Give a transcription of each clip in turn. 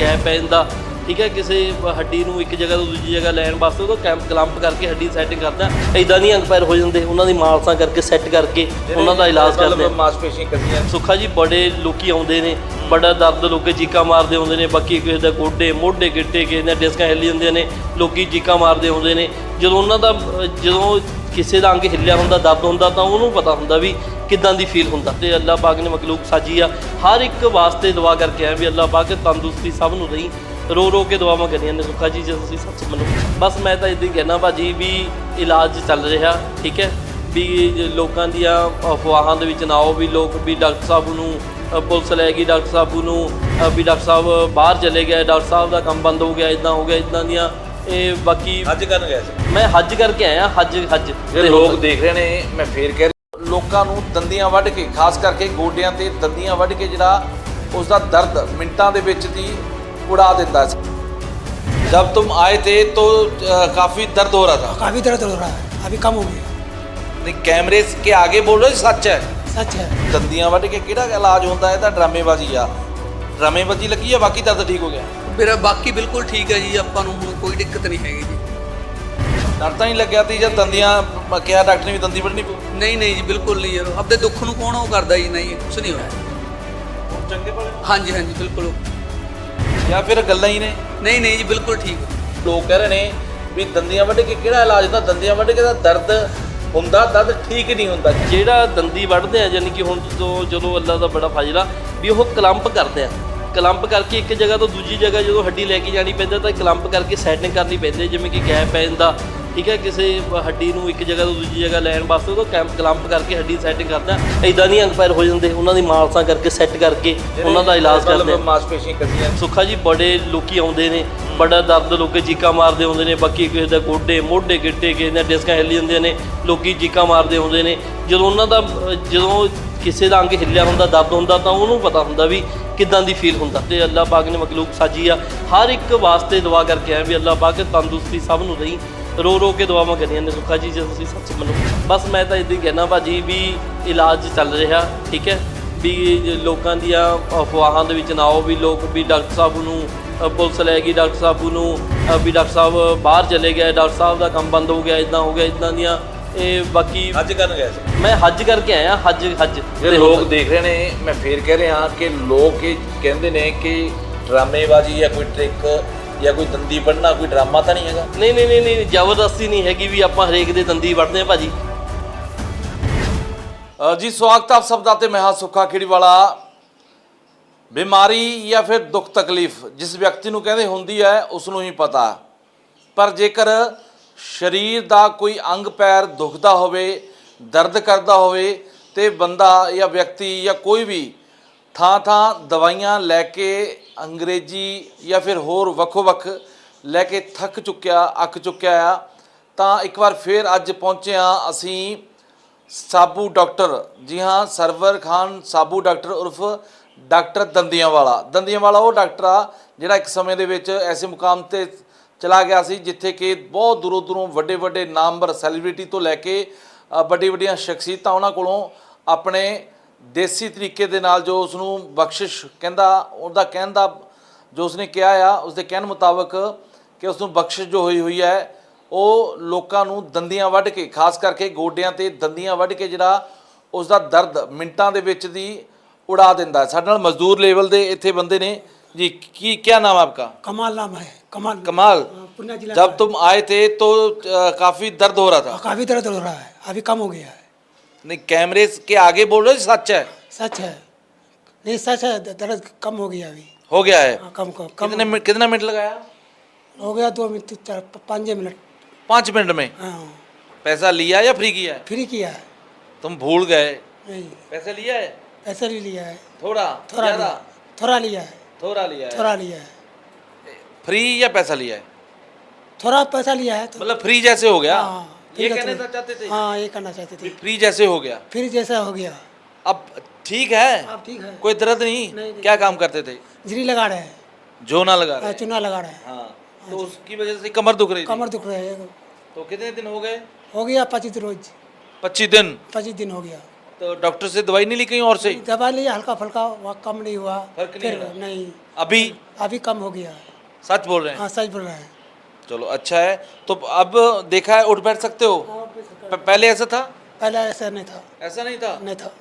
Gap ਪੈ ਜਾਂਦਾ ਠੀਕ ਹੈ ਕਿਸੇ ਹੱਡੀ ਨੂੰ ਇੱਕ ਜਗ੍ਹਾ ਤੋਂ ਦੂਜੀ ਜਗ੍ਹਾ ਲੈਣ ਵਾਸਤੇ ਉਹਦਾ ਕੈਂਪ ਕਲੰਪ ਕਰਕੇ ਹੱਡੀ ਸੈਟਿੰਗ ਕਰਦਾ। ਐਦਾਂ ਨਹੀਂ ਅੰਗ ਪੈਰ ਹੋ ਜਾਂਦੇ ਉਹਨਾਂ ਦੀ ਮਾਲਸਾਂ ਕਰਕੇ ਸੈੱਟ ਕਰਕੇ ਉਹਨਾਂ ਦਾ ਇਲਾਜ ਕਰਦੇ। ਮਾਸਪੇਸ਼ੀਆਂ ਕੱਢੀਆਂ ਸੁੱਖਾ ਜੀ ਬੜੇ ਲੋਕੀ ਆਉਂਦੇ ਨੇ ਬੜਾ ਦਰਦ ਲੋਕੇ ਚੀਕਾਂ ਮਾਰਦੇ ਆਉਂਦੇ ਨੇ ਬਾਕੀ ਕਿਸੇ ਦਾ ਗੋਡੇ ਮੋਢੇ ਗਿੱਟੇ ਕਿਸੇ ਦੀਆਂ ਡਿਸਕਾਂ ਹਿੱਲ ਜਾਂਦੀਆਂ ਨੇ ਲੋਕੀ ਚੀਕਾਂ ਮਾਰਦੇ ਆਉਂਦੇ ਨੇ। ਜਦੋਂ ਉਹਨਾਂ ਦਾ ਜਦੋਂ ਕਿਸੇ ਦਾ ਅੰਗ ਹਿੱਲਿਆ ਹੁੰਦਾ, ਦਰਦ ਹੁੰਦਾ, ਤਾਂ ਉਹਨੂੰ ਪਤਾ ਹੁੰਦਾ ਵੀ ਕਿਦਾਂ ਦੀ ਫੀਲ ਹੁੰਦਾ। ਤੇ ਅੱਲਾਹ ਪਾਕ ਨੇ ਮਖਲੂਕ ਸਾਜੀ ਆ। ਹਰ ਇੱਕ ਵਾਸਤੇ ਦੁਆ ਕਰਕੇ ਆਏ ਵੀ ਅੱਲਾਹ ਪਾਕ ਤੰਦਰੁਸਤੀ ਸਭ ਨੂੰ ਰਹੀ ਰੋ ਰੋ ਕੇ ਦੁਆਵਾਂ ਕਰੀਆਂ ਨੇ ਸੁੱਖਾ ਜੀ, ਜੇ ਤੁਸੀਂ ਸੱਚ ਮੰਨੋ। ਬਸ ਮੈਂ ਤਾਂ ਇਦਾਂ ਹੀ ਕਹਿਣਾ ਭਾਜੀ ਵੀ ਇਲਾਜ ਚੱਲ ਰਿਹਾ, ਠੀਕ ਹੈ? ਵੀ ਲੋਕਾਂ ਦੀਆਂ ਅਫਵਾਹਾਂ ਦੇ ਵਿੱਚ ਨਾ ਆਓ ਵੀ ਲੋਕ, ਵੀ ਡਾਕਟਰ ਸਾਹਿਬ ਨੂੰ ਪੁਲਿਸ ਲੈ ਗਈ, ਡਾਕਟਰ ਸਾਹਿਬ ਨੂੰ ਵੀ ਡਾਕਟਰ ਸਾਹਿਬ ਬਾਹਰ ਚਲੇ ਗਏ, ਡਾਕਟਰ ਸਾਹਿਬ ਦਾ ਕੰਮ ਬੰਦ ਹੋ ਗਿਆ ਇਦਾਂ ਹੋ ਗਿਆ ਇਦਾਂ ਦੀਆਂ ਇਹ ਬਾਕੀ ਅੱਜ ਕਰਨ ਗਿਆ ਸੀ ਮੈਂ ਹੱਜ ਕਰਕੇ ਆਇਆ ਹੱਜ ਹੱਜ ਜੇ ਲੋਕ ਦੇਖ ਰਹੇ ਨੇ ਮੈਂ ਫੇਰ ਕਹਿ ਰਿਹਾ, ਲੋਕਾਂ ਨੂੰ ਦੰਦੀਆਂ ਵੱਢ ਕੇ ਖਾਸ ਕਰਕੇ ਗੋਡਿਆਂ ਤੇ ਦੰਦੀਆਂ ਵੱਢ ਕੇ ਜਿਹੜਾ ਉਸ ਦਾ ਦਰਦ ਮਿੰਟਾਂ ਦੇ ਵਿੱਚ ਦੀ ਉਡਾ ਦਿੰਦਾ ਸੀ जब तुम आए थे तो अ, काफी दर्द हो रहा था काफ़ी दर्द हो रहा है अभी कम हो गया नहीं कैमरे के आगे बोल रहे हो, सच है सच है ਦੰਦੀਆਂ ਵੱਢ ਕੇ ਕਿਹੜਾ ਇਲਾਜ ਹੁੰਦਾ ਹੈ ਤਾਂ ਡਰਾਮੇਬਾਜ਼ੀ ਆ ਡਰਾਮੇਬਾਜ਼ੀ ਲੱਗੀ ਆ ਬਾਕੀ ਦਰਦ ਠੀਕ ਹੋ ਗਿਆ ਮੇਰਾ ਬਾਕੀ ਬਿਲਕੁਲ ਠੀਕ ਹੈ ਜੀ ਆਪਾਂ ਨੂੰ ਹੁਣ ਕੋਈ ਦਿੱਕਤ ਨਹੀਂ ਹੈਗੀ ਜੀ। ਡਰ ਤਾਂ ਨਹੀਂ ਲੱਗਿਆ ਤੀ ਜਦ ਦੰਦੀਆਂ ਕਿਹਾ ਡਾਕਟਰ ਨੇ ਵੀ ਦੰਦੀ ਵੱਢਣੀ ਪਊ? ਨਹੀਂ ਨਹੀਂ ਜੀ ਬਿਲਕੁਲ ਨਹੀਂ ਯਾਰ। ਆਪਦੇ ਦੁੱਖ ਨੂੰ ਕੌਣ ਉਹ ਕਰਦਾ ਜੀ? ਨਹੀਂ ਕੁਝ ਨਹੀਂ ਹੋਇਆ। ਚੰਗੇ ਭਲੇ ਹਾਂਜੀ ਹਾਂਜੀ ਬਿਲਕੁਲ ਜਾਂ ਫਿਰ ਗੱਲਾਂ ਹੀ ਨੇ? ਨਹੀਂ ਨਹੀਂ ਜੀ ਬਿਲਕੁਲ ਠੀਕ। ਲੋਕ ਕਹਿ ਰਹੇ ਨੇ ਵੀ ਦੰਦੀਆਂ ਵੱਢ ਕੇ ਕਿਹੜਾ ਇਲਾਜ ਹੁੰਦਾ? ਦੰਦੀਆਂ ਵੱਢ ਕੇ ਦਾ ਦਰਦ ਹੁੰਦਾ ਦਰਦ ਠੀਕ ਨਹੀਂ ਹੁੰਦਾ। ਜਿਹੜਾ ਦੰਦੀ ਵੱਢਦੇ ਆ ਯਾਨੀ ਕਿ ਹੁਣ ਜਦੋਂ ਜਦੋਂ ਅੱਲਾ ਦਾ ਬੜਾ ਫਜ਼ਲਾ ਵੀ ਉਹ ਕਲੰਪ ਕਰਦੇ ਆ। ਕਲੰਪ ਕਰਕੇ ਇੱਕ ਜਗ੍ਹਾ ਤੋਂ ਦੂਜੀ ਜਗ੍ਹਾ ਜਦੋਂ ਹੱਡੀ ਲੈ ਕੇ ਜਾਣੀ ਪੈਂਦੀ ਤਾਂ ਕਲੰਪ ਕਰਕੇ ਸੈਟਿੰਗ ਕਰਨੀ ਪੈਂਦੀ ਜਿਵੇਂ ਕਿ ਗੈਪ ਪੈ ਜਾਂਦਾ ਠੀਕ ਹੈ ਕਿਸੇ ਹੱਡੀ ਨੂੰ ਇੱਕ ਜਗ੍ਹਾ ਤੋਂ ਦੂਜੀ ਜਗ੍ਹਾ ਲੈਣ ਵਾਸਤੇ ਉਹਦਾ ਕੈਂਪ ਕਲੰਪ ਕਰਕੇ ਹੱਡੀ ਸੈਟਿੰਗ ਕਰਦਾ ਐਦਾਂ ਨਹੀਂ ਅੰਗ ਪੈਰ ਹੋ ਜਾਂਦੇ ਉਹਨਾਂ ਦੀ ਮਾਲਸਾਂ ਕਰਕੇ ਸੈੱਟ ਕਰਕੇ ਉਹਨਾਂ ਦਾ ਇਲਾਜ ਕਰਦੇ ਮਾਸਪੇਸ਼ੀਆਂ ਕੱਢੀਆਂ ਸੁੱਖਾ ਜੀ ਬੜੇ ਲੋਕੀ ਆਉਂਦੇ ਨੇ ਬੜਾ ਦਰਦ ਲੋਕੇ ਚੀਕਾਂ ਮਾਰਦੇ ਆਉਂਦੇ ਨੇ ਬਾਕੀ ਕਿਸੇ ਦਾ ਗੋਡੇ ਮੋਢੇ ਗਿੱਟੇ ਕਿਸੇ ਦੀਆਂ ਡਿਸਕਾਂ ਹਿੱਲ ਜਾਂਦੀਆਂ ਨੇ ਲੋਕੀ ਚੀਕਾਂ ਮਾਰਦੇ ਆਉਂਦੇ ਨੇ। ਜਦੋਂ ਉਹਨਾਂ ਦਾ ਜਦੋਂ ਕਿਸੇ ਦਾ ਅੰਗ ਹਿੱਲਿਆ ਹੁੰਦਾ, ਦਰਦ ਹੁੰਦਾ, ਤਾਂ ਉਹਨੂੰ ਪਤਾ ਹੁੰਦਾ ਵੀ ਕਿਦਾਂ ਦੀ ਫੀਲ ਹੁੰਦਾ। ਤੇ ਅੱਲਾਹ ਪਾਕ ਨੇ ਮਖਲੂਕ ਸਾਜੀ ਆ, ਹਰ ਇੱਕ ਵਾਸਤੇ ਦੁਆ ਕਰਕੇ ਆਏ ਵੀ ਅੱਲਾਹ ਪਾਕ ਤੰਦਰੁਸਤੀ ਸਭ ਨੂੰ ਦੇਈ। ਰੋ ਰੋ ਕੇ ਦੁਆਵਾਂ ਕਰੀਆਂ ਨੇ ਸੁੱਖਾ ਜੀ, ਜੇ ਤੁਸੀਂ ਸੱਚ ਮੰਨੋ। ਬਸ ਮੈਂ ਤਾਂ ਇਦਾਂ ਹੀ ਕਹਿਣਾ ਭਾਜੀ ਵੀ ਇਲਾਜ ਚੱਲ ਰਿਹਾ, ਠੀਕ ਹੈ? ਵੀ ਲੋਕਾਂ ਦੀਆਂ ਅਫਵਾਹਾਂ ਦੇ ਵਿੱਚ ਨਾ ਆਓ ਵੀ ਲੋਕ, ਵੀ ਡਾਕਟਰ ਸਾਹਿਬ ਨੂੰ ਪੁਲਿਸ ਲੈ ਗਈ, ਡਾਕਟਰ ਸਾਹਿਬ ਨੂੰ ਵੀ ਡਾਕਟਰ ਸਾਹਿਬ ਬਾਹਰ ਚਲੇ ਗਏ, ਡਾਕਟਰ ਸਾਹਿਬ ਦਾ ਕੰਮ ਬੰਦ ਹੋ ਗਿਆ, ਇਦਾਂ ਹੋ ਗਿਆ, ਇਦਾਂ ਦੀਆਂ ਇਹ ਬਾਕੀ ਅੱਜ ਕਰਨ ਗਿਆ ਸੀ। ਮੈਂ ਹੱਜ ਕਰਕੇ ਆਇਆ ਹੱਜ ਹੱਜ ਜੇ ਲੋਕ ਦੇਖ ਰਹੇ ਨੇ ਮੈਂ ਫੇਰ ਕਹਿ ਰਿਹਾ ਕਿ ਲੋਕ ਇਹ ਕਹਿੰਦੇ ਨੇ ਕਿ ਡਰਾਮੇਬਾਜ਼ੀ ਜਾਂ ਕੋਈ ਟ੍ਰਿਕ ਜਾਂ ਕੋਈ ਦੰਦੀ ਵੱਢਣਾ ਕੋਈ ਡਰਾਮਾ ਤਾਂ ਨਹੀਂ ਹੈਗਾ? ਨਹੀਂ ਨਹੀਂ ਨਹੀਂ ਨਹੀਂ ਜ਼ਬਰਦਸਤੀ ਨਹੀਂ ਹੈਗੀ ਵੀ ਆਪਾਂ ਹਰੇਕ ਦੇ ਦੰਦੀ ਵੱਢਦੇ ਆ ਭਾਜੀ। ਅ, ਜੀ ਸਵਾਗਤ ਹੈ ਆਪ ਸਭ ਦਾ ਤੇ ਮੈਂ ਹਾਂ ਸੁੱਖਾ ਖੇੜੀ ਵਾਲਾ ਬਿਮਾਰੀ ਜਾਂ ਫਿਰ ਦੁੱਖ ਤਕਲੀਫ ਜਿਸ ਵਿਅਕਤੀ ਨੂੰ ਕਹਿੰਦੇ ਹੁੰਦੀ ਹੈ ਉਸ ਨੂੰ ਹੀ ਪਤਾ। ਪਰ ਜੇਕਰ ਸਰੀਰ ਦਾ ਕੋਈ ਅੰਗ ਪੈਰ ਦੁਖਦਾ ਹੋਵੇ, ਦਰਦ ਕਰਦਾ ਹੋਵੇ ਤੇ ਬੰਦਾ ਜਾਂ ਵਿਅਕਤੀ ਜਾਂ ਕੋਈ ਵੀ ਥਾਂ ਥਾਂ ਦਵਾਈਆਂ ਲੈ ਕੇ ਅੰਗਰੇਜ਼ੀ ਜਾਂ ਫਿਰ ਹੋਰ ਵੱਖੋ ਵੱਖ ਲੈ ਕੇ ਥੱਕ ਚੁੱਕਿਆ, ਅੱਕ ਚੁੱਕਿਆ ਆ, ਤਾਂ ਇੱਕ ਵਾਰ ਫੇਰ ਅੱਜ ਪਹੁੰਚੇ ਹਾਂ ਅਸੀਂ ਸਾਬੂ ਡਾਕਟਰ। ਜੀ ਹਾਂ, ਸਰਵਰ ਖਾਨ ਸਾਬੂ ਡਾਕਟਰ ਉਰਫ ਡਾਕਟਰ ਦੰਦੀਆਂ ਵਾਲਾ। ਦੰਦੀਆਂ ਵਾਲਾ ਉਹ ਡਾਕਟਰ ਆ ਜਿਹੜਾ ਇੱਕ ਸਮੇਂ ਦੇ ਵਿੱਚ ਐਸੇ ਮੁਕਾਮ ਤੇ ਚਲਾ ਗਿਆ ਸੀ, ਜਿੱਥੇ ਕਿ ਬਹੁਤ ਦੂਰੋਂ ਦੂਰੋਂ ਵੱਡੇ ਵੱਡੇ ਨਾਮਵਰ ਸੈਲੀਬ੍ਰਿਟੀ ਤੋਂ ਲੈ ਕੇ ਵੱਡੀ ਵੱਡੀਆਂ ਸ਼ਖਸੀਅਤਾਂ ਉਹਨਾਂ ਕੋਲੋਂ ਆਪਣੇ ਦੇਸੀ ਤਰੀਕੇ ਦੇ ਨਾਲ ਜੋ ਉਸ ਨੂੰ ਬਖਸ਼ਿਸ਼ ਕਹਿੰਦਾ, ਉਹਦਾ ਕਹਿਣ ਦਾ ਜੋ ਉਸਨੇ ਕਿਹਾ ਆ, ਉਸਦੇ ਕਹਿਣ ਮੁਤਾਬਕ ਕਿ ਉਸ ਨੂੰ ਬਖਸ਼ਿਸ਼ ਜੋ ਹੋਈ ਹੋਈ ਹੈ, ਉਹ ਲੋਕਾਂ ਨੂੰ ਦੰਦੀਆਂ ਵੱਢ ਕੇ, ਖਾਸ ਕਰਕੇ ਗੋਡਿਆਂ ਤੇ ਦੰਦੀਆਂ ਵੱਢ ਕੇ ਜਿਹੜਾ ਉਸ ਦਾ ਦਰਦ ਮਿੰਟਾਂ ਦੇ ਵਿੱਚ ਦੀ ਉਡਾ ਦਿੰਦਾ ਸਾਡੇ ਨਾਲ ਮਜ਼ਦੂਰ ਲੈਵਲ ਦੇ ਇੱਥੇ ਬੰਦੇ ਨੇ। ਜੀ, ਕੀ ਕਿਆ ਨਾਮ ਆਪਕਾ? ਕਮਾਲਾ ਮੈਂ कमाल। कमाल। पूर्णिया जिला जब तुम आए थे तो काफ़ी दर्द हो रहा था। काफ़ी दर्द हो रहा है। अभी कम हो गया है। नहीं कैमरे के आगे बोल रहे सच है? सच है। नहीं सच है दर्द कम हो गया अभी। हो गया है? हाँ, कम कम कम कितने मिनट कितना मिनट लगाया? हो गया दो मिनट चार पाँच मिनट। पाँच मिनट में? हाँ। पैसा लिया या फ्री किया? है फ्री किया। है तुम भूल गए। नहीं। पैसे लिया है? पैसे भी लिया है। थोड़ा थोड़ा थोड़ा लिया है। थोड़ा लिया है। थोड़ा लिया है। फ्री या पैसा लिया है? थोड़ा पैसा लिया है तो मतलब फ्री जैसे हो गया। हाँ, ये है, कहने तो- तो चाहते थे। हाँ ये करना चाहते थे। फ्री जैसे हो गया। फिर जैसा हो गया। अब ठीक है। अब ठीक है। कोई दर्द नहीं। नहीं। क्या काम करते थे? झिरी लगा रहे हैं। जो ना लगा हाँ, रहे चूना लगा रहे हैं। हाँ तो उसकी वजह से कमर दुख रही थी। कमर दुख रहे है। तो कितने दिन हो गए? हो गया पच्चीस रोज। पच्चीस दिन? पच्चीस दिन हो गया। तो डॉक्टर से दवाई नहीं ली कहीं और से? दवा लिया हल्का फुल्का वहाँ कम नहीं हुआ फ़र्क नहीं फिर हुआ? नहीं। अभी? अभी कम हो गया। सच बोल रहे हैं हाँ सच बोल रहे हैं चलो अच्छा है तो अब देखा है उठ बैठ सकते हो प- पहले ऐसा था पहले ऐसा नहीं था ऐसा नहीं था नहीं था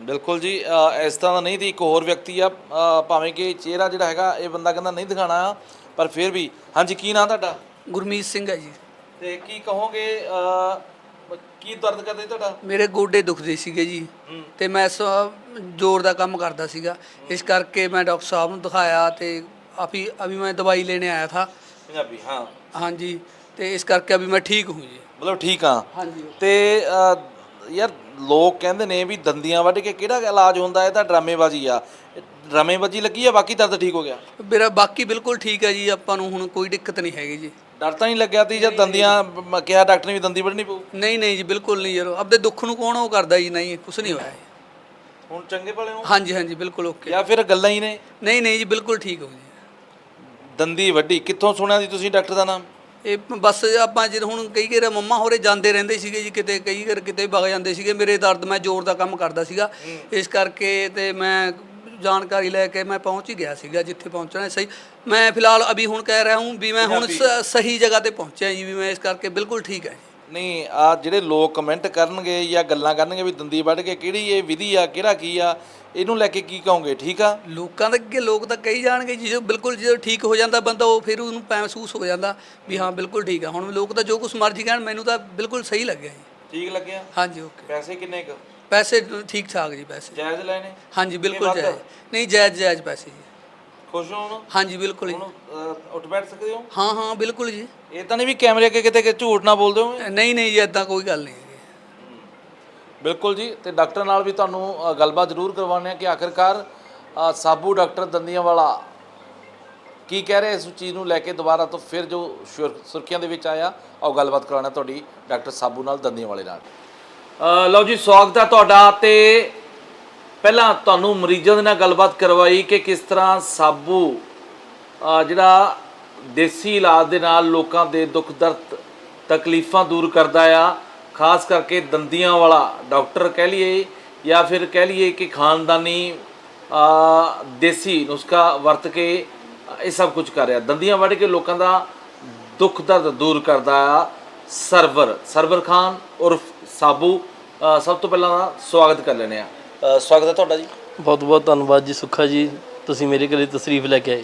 ਬਿਲਕੁਲ ਜੀ ਅ, ਇਸ ਤਰ੍ਹਾਂ ਦਾ ਨਹੀਂ ਦੀ ਇੱਕ ਹੋਰ ਵਿਅਕਤੀ ਆ ਅ, ਭਾਵੇਂ ਕਿ ਚਿਹਰਾ ਜਿਹੜਾ ਹੈਗਾ ਇਹ ਬੰਦਾ ਕਹਿੰਦਾ ਨਹੀਂ ਦਿਖਾਣਾ ਆ ਪਰ ਫਿਰ ਵੀ ਹਾਂਜੀ ਕੀ ਨਾਂ ਤੁਹਾਡਾ ਗੁਰਮੀਤ ਸਿੰਘ ਹੈ ਜੀ ਤੇ ਕੀ ਕਹੋਗੇ ਅ, ਕੀ ਦਰਦ ਕਰਦੇ ਤੁਹਾਡਾ ਮੇਰੇ ਗੋਡੇ ਦੁਖਦੇ ਸੀਗੇ ਜੀ ਤੇ ਮੈਂ ਸ- ਜ਼ੋਰ ਦਾ ਕੰਮ ਕਰਦਾ ਸੀਗਾ ਇਸ ਕਰਕੇ ਮੈਂ ਡਾਕਟਰ ਸਾਹਿਬ ਨੂੰ ਦਿਖਾਇਆ ਤੇ ਅਭੀ ਅਭੀ ਮੈਂ ਦਵਾਈ ਲੈਣੇ ਆਇਆ ਥਾ। ਪੰਜਾਬੀ ਹਾਂ। ਹਾਂਜੀ ਤੇ ਇਸ ਕਰਕੇ ਅਭੀ ਮੈਂ ਠੀਕ ਹੂੰ ਜੀ। ਮਤਲਬ ਠੀਕ ਆ ਹਾਂਜੀ। ਤੇ ਅ, ਯਾਰ ਲੋਕ ਕਹਿੰਦੇ ਨੇ ਵੀ ਦੰਦੀਆਂ ਵੱਢ ਕੇ ਕਿਹੜਾ ਇਲਾਜ ਹੁੰਦਾ ਇਹ ਤਾਂ ਡਰਾਮੇਬਾਜ਼ੀ ਆ। ਡਰਾਮੇਬਾਜ਼ੀ ਲੱਗੀ ਆ ਬਾਕੀ ਦਰਦ ਠੀਕ ਹੋ ਗਿਆ? ਮੇਰਾ ਬਾਕੀ ਬਿਲਕੁਲ ਠੀਕ ਹੈ ਜੀ ਆਪਾਂ ਨੂੰ ਹੁਣ ਕੋਈ ਦਿੱਕਤ ਨਹੀਂ ਹੈਗੀ ਜੀ। ਡਰ ਤਾਂ ਨਹੀਂ ਲੱਗਿਆ ਤੀ ਜਦ ਦੰਦੀਆਂ ਮ- ਕਿਹਾ ਡਾਕਟਰ ਨੇ ਵੀ ਦੰਦੀ ਵੱਢਣੀ ਪਊ? ਨਹੀਂ ਨਹੀਂ ਜੀ ਬਿਲਕੁਲ ਨਹੀਂ ਯਾਰ ਆਪਦੇ ਦੁੱਖ ਨੂੰ ਕੌਣ ਉਹ ਕਰਦਾ ਜੀ ਨਹੀਂ ਕੁਛ ਨਹੀਂ ਹੋਇਆ। ਜੀ। ਹੁਣ ਚੰਗੇ ਭਲੇ ਹੋ? ਹਾਂਜੀ ਹਾਂਜੀ ਬਿਲਕੁਲ ਓਕੇ। ਜਾਂ ਫਿਰ ਗੱਲਾਂ ਹੀ ਨੇ? ਨਹੀਂ ਨਹੀਂ ਜੀ ਬਿਲਕੁਲ ਠੀਕ ਹੋ ਜੀ ਦੰਦੀ ਵੱਡੀ ਕਿੱਥੋਂ ਸੁਣਿਆ ਸੀ ਤੁਸੀਂ ਡਾਕਟਰ ਦਾ ਨਾਮ? ਇਹ ਬਸ ਆਪਾਂ ਜਦ ਹੁਣ ਕਈ ਵਾਰ ਮੰਮਾ ਹੋਰੇ ਜਾਂਦੇ ਰਹਿੰਦੇ ਸੀਗੇ ਜੀ ਕਿਤੇ ਕਈ ਵਾਰ ਕਿਤੇ ਵਗ ਜਾਂਦੇ ਸੀਗੇ। ਮੇਰੇ ਦਰਦ ਮੈਂ ਜ਼ੋਰ ਦਾ ਕੰਮ ਕਰਦਾ ਸੀਗਾ। ਇਸ ਕਰਕੇ ਤੇ ਮੈਂ ਜਾਣਕਾਰੀ ਲੈ ਕੇ ਮੈਂ ਪਹੁੰਚ ਹੀ ਗਿਆ ਸੀਗਾ ਜਿੱਥੇ ਪਹੁੰਚਣਾ ਸਹੀ। ਮੈਂ ਫਿਲਹਾਲ ਅਭੀ ਹੁਣ ਕਹਿ ਰਿਹਾ ਹੂੰ ਵੀ ਮੈਂ ਹੁਣ ਸਹੀ ਜਗ੍ਹਾ ਤੇ ਪਹੁੰਚਿਆ ਜੀ ਵੀ ਮੈਂ ਇਸ ਕਰਕੇ ਬਿਲਕੁਲ ਠੀਕ ਹੈ ਨਹੀਂ ਆ ਜਿਹੜੇ ਲੋਕ ਕਮੈਂਟ ਕਰਨਗੇ ਜਾਂ ਗੱਲਾਂ ਕਰਨਗੇ ਵੀ ਦੰਦੀ ਵੱਢ ਕੇ ਕਿਹੜੀ ਇਹ ਵਿਧੀ ਆ ਕਿਹੜਾ ਕੀ ਆ ਇਹਨੂੰ ਲੈ ਕੇ ਕੀ ਕਹੋਗੇ ਠੀਕ ਆ? ਲੋਕਾਂ ਦੇ ਅੱਗੇ ਲੋਕ ਤਾਂ ਕਹੀ ਜਾਣਗੇ ਜੀ ਜੋ ਬਿਲਕੁਲ ਜਦੋਂ ਠੀਕ ਹੋ ਜਾਂਦਾ ਬੰਦਾ ਉਹ ਫਿਰ ਉਹਨੂੰ ਪੈ ਮਹਿਸੂਸ ਹੋ ਜਾਂਦਾ ਵੀ ਹਾਂ ਬਿਲਕੁਲ ਠੀਕ ਆ। ਹੁਣ ਲੋਕ ਤਾਂ ਜੋ ਕੁਛ ਮਰਜ਼ੀ ਕਹਿਣ ਮੈਨੂੰ ਤਾਂ ਬਿਲਕੁਲ ਸਹੀ ਲੱਗਿਆ ਜੀ। ਠੀਕ ਲੱਗਿਆ? ਹਾਂਜੀ ਓਕੇ। ਪੈਸੇ ਕਿੰਨੇ ਕ? ਪੈਸੇ ਠੀਕ ਠਾਕ ਜੀ ਪੈਸੇ। ਜਾਇਜ਼ ਲੈਣੇ? ਹਾਂਜੀ ਬਿਲਕੁਲ? ਜਾਇਜ਼। ਨਹੀਂ ਜਾਇਜ਼ ਜਾਇਜ਼ ਪੈਸੇ ਜੀ। ਖੁਸ਼ ਹੋ ਹੁਣ? ਹਾਂਜੀ ਬਿਲਕੁਲ ਜੀ। ਹੁਣ ਅ, ਉੱਠ ਬੈਠ ਸਕਦੇ ਹੋ? ਹਾਂ ਹਾਂ ਬਿਲਕੁਲ ਜੀ। ਇਹ ਤਾਂ ਨਹੀਂ ਵੀ ਕੈਮਰੇ ਅੱਗੇ ਕਿਤੇ ਕਿ ਝੂਠ ਨਾ ਬੋਲਦੇ ਹੋ ਨਹੀਂ ਨਹੀਂ ਜੀ ਇਦਾਂ ਕੋਈ ਗੱਲ ਨਹੀਂ ਬਿਲਕੁਲ ਜੀ ਤੇ ਡਾਕਟਰ ਨਾਲ ਵੀ ਤੁਹਾਨੂੰ ਅ, ਗੱਲਬਾਤ ਜ਼ਰੂਰ ਕਰਵਾਉਂਦੇ ਆ ਕਿ ਆਖਿਰਕਾਰ ਅ, ਸਾਬੂ ਡਾਕਟਰ ਦੰਦੀਆਂ ਵਾਲਾ ਕੀ ਕਹਿ ਰਿਹਾ ਇਸ ਚੀਜ਼ ਨੂੰ ਲੈ ਕੇ ਦੁਬਾਰਾ ਤੋਂ ਫਿਰ ਜੋ ਸੁਰ- ਸੁਰਖੀਆਂ ਦੇ ਵਿੱਚ ਆਇਆ ਆਓ ਗੱਲਬਾਤ ਕਰਾਉਣਾ ਤੁਹਾਡੀ ਡਾਕਟਰ ਸਾਬੂ ਨਾਲ ਦੰਦੀਆਂ ਵਾਲੇ ਨਾਲ। ਲਓ ਜੀ ਸਵਾਗਤ ਹੈ ਤੁਹਾਡਾ ਤੇ ਪਹਿਲਾਂ ਤੁਹਾਨੂੰ ਮਰੀਜ਼ਾਂ ਦੇ ਨਾਲ ਗੱਲਬਾਤ ਕਰਵਾਈ ਕਿ ਕਿਸ ਤਰ੍ਹਾਂ ਸਾਬੂ ਜਿਹੜਾ ਦੇਸੀ ਇਲਾਜ ਦੇ ਨਾਲ ਲੋਕਾਂ ਦੇ ਦੁੱਖ ਦਰਦ ਤਕਲੀਫਾਂ ਦੂਰ ਕਰਦਾ ਆ। ਖਾਸ ਕਰਕੇ ਦੰਦੀਆਂ ਵਾਲਾ ਡਾਕਟਰ ਕਹਿ ਲਈਏ ਜਾਂ ਫਿਰ ਕਹਿ ਲਈਏ ਕਿ ਖਾਨਦਾਨੀ ਦੇਸੀ ਨੁਸਖਾ ਵਰਤ ਕੇ ਇਹ ਸਭ ਕੁਝ ਕਰ ਰਿਹਾ। ਦੰਦੀਆਂ ਵੱਢ ਕੇ ਲੋਕਾਂ ਦਾ ਦੁੱਖ ਦਰਦ ਦੂਰ ਕਰਦਾ ਆ ਸਰਵਰ। ਸਰਵਰ ਖਾਨ ਉਰਫ ਸਾਬੂ ਸਭ ਤੋਂ ਪਹਿਲਾਂ ਤਾਂ ਸਵਾਗਤ ਕਰ ਲੈਣੇ ਆ ਸਵਾਗਤ ਹੈ ਤੁਹਾਡਾ ਜੀ। ਬਹੁਤ ਬਹੁਤ ਧੰਨਵਾਦ ਜੀ ਸੁੱਖਾ ਜੀ ਤੁਸੀਂ ਮੇਰੇ ਘਰੇ ਤਸ਼ਰੀਫ ਲੈ ਕੇ ਆਏ।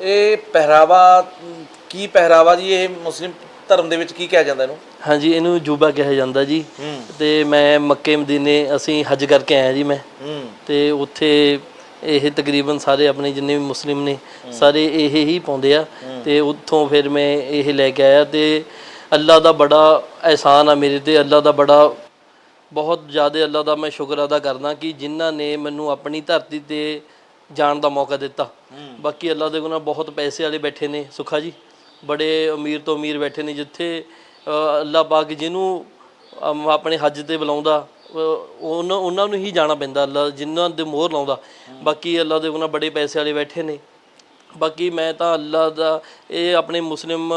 ਇਹ ਪਹਿਰਾਵਾ ਅਮ, ਕੀ ਪਹਿਰਾਵਾ ਜੀ ਇਹ ਮੁਸਲਿਮ ਧਰਮ ਦੇ ਵਿੱਚ ਕੀ ਕਿਹਾ ਜਾਂਦਾ ਇਹਨੂੰ? ਹਾਂਜੀ ਇਹਨੂੰ ਜੂਬਾ ਕਿਹਾ ਜਾਂਦਾ ਜੀ। ਹੂੰ। ਤੇ ਮੈਂ ਮੱਕੇ ਮਦੀਨੇ ਅਸੀਂ ਹਜ ਕਰਕੇ ਆਇਆ ਜੀ ਮੈਂ। ਹੂੰ। ਤੇ ਉੱਥੇ ਇਹ ਤਕਰੀਬਨ ਸਾਰੇ ਆਪਣੇ ਜਿੰਨੇ ਵੀ ਮੁਸਲਿਮ ਨੇ ਸਾਰੇ ਇਹ ਹੀ ਪਾਉਂਦੇ ਆ। ਤੇ ਉੱਥੋਂ ਫਿਰ ਮੈਂ ਇਹ ਲੈ ਕੇ ਆਇਆ ਤੇ ਅੱਲਾ ਦਾ ਬੜਾ ਅਹਿਸਾਨ ਆ ਮੇਰੇ ਤੇ ਅੱਲਾ ਦਾ ਬੜਾ ਬਹੁਤ ਜ਼ਿਆਦਾ ਅੱਲਾ ਦਾ ਮੈਂ ਸ਼ੁਕਰ ਅਦਾ ਕਰਦਾ ਕਿ ਜਿਨ੍ਹਾਂ ਨੇ ਮੈਨੂੰ ਆਪਣੀ ਧਰਤੀ ਤੇ ਜਾਣ ਦਾ ਮੌਕਾ ਦਿੱਤਾ। ਬਾਕੀ ਅੱਲਾ ਦੇ ਕੋਲ ਬਹੁਤ ਪੈਸੇ ਵਾਲੇ ਬੈਠੇ ਨੇ ਸੁਖਾ ਜੀ। ਬੜੇ ਅਮੀਰ ਤੋਂ ਅਮੀਰ ਬੈਠੇ ਨੇ ਜਿੱਥੇ ਅੱਲਾ ਪਾਕ ਜਿਹਨੂੰ ਆਪਣੇ ਹੱਜ ਤੇ ਬੁਲਾਉਂਦਾ ਉਹਨਾਂ ਉਹਨਾਂ ਨੂੰ ਹੀ ਜਾਣਾ ਪੈਂਦਾ ਅੱਲਾ ਜਿਨ੍ਹਾਂ ਦੇ ਮੋਹਰ ਲਾਉਂਦਾ। ਬਾਕੀ ਅੱਲਾ ਦੇ ਕੋਲ ਬੜੇ ਪੈਸੇ ਵਾਲੇ ਬੈਠੇ ਨੇ। ਬਾਕੀ ਮੈਂ ਤਾਂ ਅੱਲਾ ਦਾ ਇਹ ਆਪਣੇ ਮੁਸਲਿਮ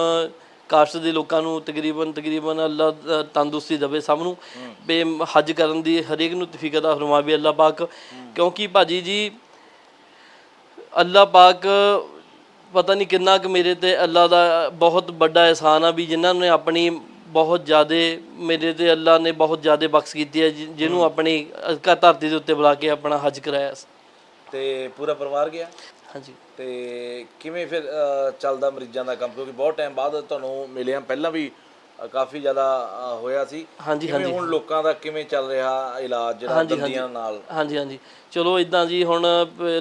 ਕਾਸਟ ਦੇ ਲੋਕਾਂ ਨੂੰ ਤਕਰੀਬਨ ਤਕਰੀਬਨ ਅੱਲਾ ਤੰਦਰੁਸਤੀ ਦੇਵੇ ਸਭ ਨੂੰ। ਬੇ ਹੱਜ ਕਰਨ ਦੀ ਹਰੇਕ ਨੂੰ ਤੌਫੀਕ ਅਤਾ ਫਰਮਾਵੇ ਅੱਲਾ ਪਾਕ। ਕਿਉਂਕਿ ਭਾਜੀ ਜੀ ਅੱਲਾ ਪਾਕ ਪਤਾ ਨਹੀਂ ਕਿੰਨਾ ਕੁ ਮੇਰੇ ਤੇ ਅੱਲਾ ਦਾ ਬਹੁਤ ਵੱਡਾ ਅਹਿਸਾਨ ਆ ਵੀ ਜਿਨ੍ਹਾਂ ਨੇ ਆਪਣੀ ਬਹੁਤ ਜ਼ਿਆਦੇ ਮੇਰੇ ਤੇ ਅੱਲਾ ਨੇ ਬਹੁਤ ਜ਼ਿਆਦੇ ਬਖਸ਼ ਕੀਤੀ ਹੈ ਜਿਹਨੂੰ ਆਪਣੀ ਧਰਤੀ ਦੇ ਉੱਤੇ ਬੁਲਾ ਕੇ ਆਪਣਾ ਹੱਜ ਕਰਾਇਆ। ਤੇ ਪੂਰਾ ਪਰਿਵਾਰ ਗਿਆ? ਹਾਂਜੀ। ਤੇ ਕਿਵੇਂ ਫਿਰ ਅ, ਚੱਲਦਾ ਮਰੀਜ਼ਾਂ ਦਾ ਕੰਮ? ਕਿਉਂਕਿ ਬਹੁਤ ਟਾਈਮ ਬਾਅਦ ਤੁਹਾਨੂੰ ਮਿਲਿਆ ਪਹਿਲਾਂ ਵੀ ਅ, ਕਾਫੀ ਜ਼ਿਆਦਾ ਅ, ਹੋਇਆ ਸੀ। ਹਾਂਜੀ, ਕਿਵੇਂ ਹਾਂਜੀ। ਹੁਣ ਲੋਕਾਂ ਦਾ ਕਿਵੇਂ ਚੱਲ ਰਿਹਾ ਇਲਾਜ ਜਿਹੜਾ ਹਾਂਜੀ। ਦੰਦੀਆਂ ਨਾਲ? ਹਾਂਜੀ ਹਾਂਜੀ। ਚਲੋ ਇਦਾਂ ਜੀ ਹੁਣ